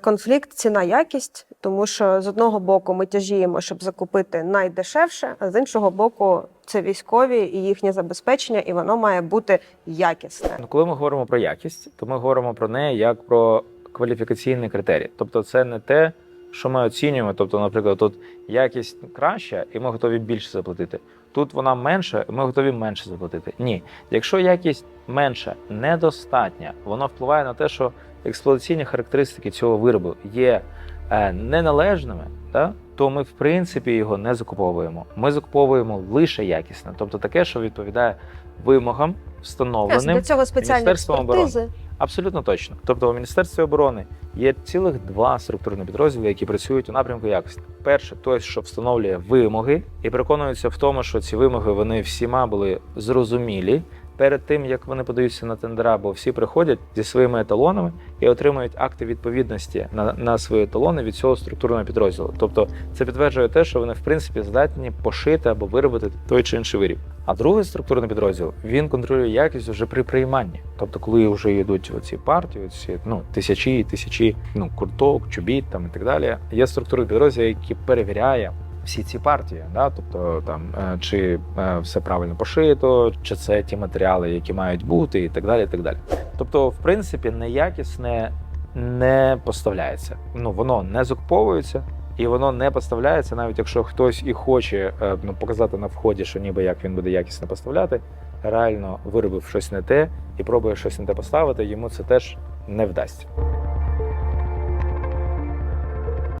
Конфлікт ціна якість, тому що з одного боку ми тяжіємо, щоб закупити найдешевше, а з іншого боку, це військові і їхнє забезпечення, і воно має бути якісне. Ну, коли ми говоримо про якість, то ми говоримо про неї як про кваліфікаційний критерій. Тобто, це не те, що ми оцінюємо. Тобто, наприклад, тут якість краща, і ми готові більше заплатити. Тут вона менша, і ми готові менше заплатити. Ні, якщо якість менша, недостатня, воно впливає на те, що експлуатаційні характеристики цього виробу є е, неналежними, та, то ми в принципі його не закуповуємо. Ми закуповуємо лише якісне, тобто таке, що відповідає вимогам, встановленим Для цього спеціальні Міністерством оборони. Абсолютно точно. Тобто у Міністерстві оборони є цілих два структурні підрозділи, які працюють у напрямку якості. Перше, той, що встановлює вимоги і переконується в тому, що ці вимоги вони всіма були зрозумілі перед тим, як вони подаються на тендера, бо всі приходять зі своїми еталонами і отримують акти відповідності на, на свої еталони від цього структурного підрозділу. Тобто це підтверджує те, що вони в принципі здатні пошити або виробити той чи інший виріб. А другий структурний підрозділ він контролює якість вже при прийманні. Тобто, коли вже йдуть оці партії, оці ну тисячі і тисячі ну курток, чобіт там і так далі. Є структурний підрозділ, який перевіряє. Всі ці партії, да, тобто там е, чи е, все правильно пошито, чи це ті матеріали, які мають бути, і так далі. І так далі. Тобто, в принципі, неякісне не поставляється. Ну воно не закуповується, і воно не поставляється, навіть якщо хтось і хоче е, ну, показати на вході, що ніби як він буде якісно поставляти, реально виробив щось не те і пробує щось не те поставити, йому це теж не вдасться.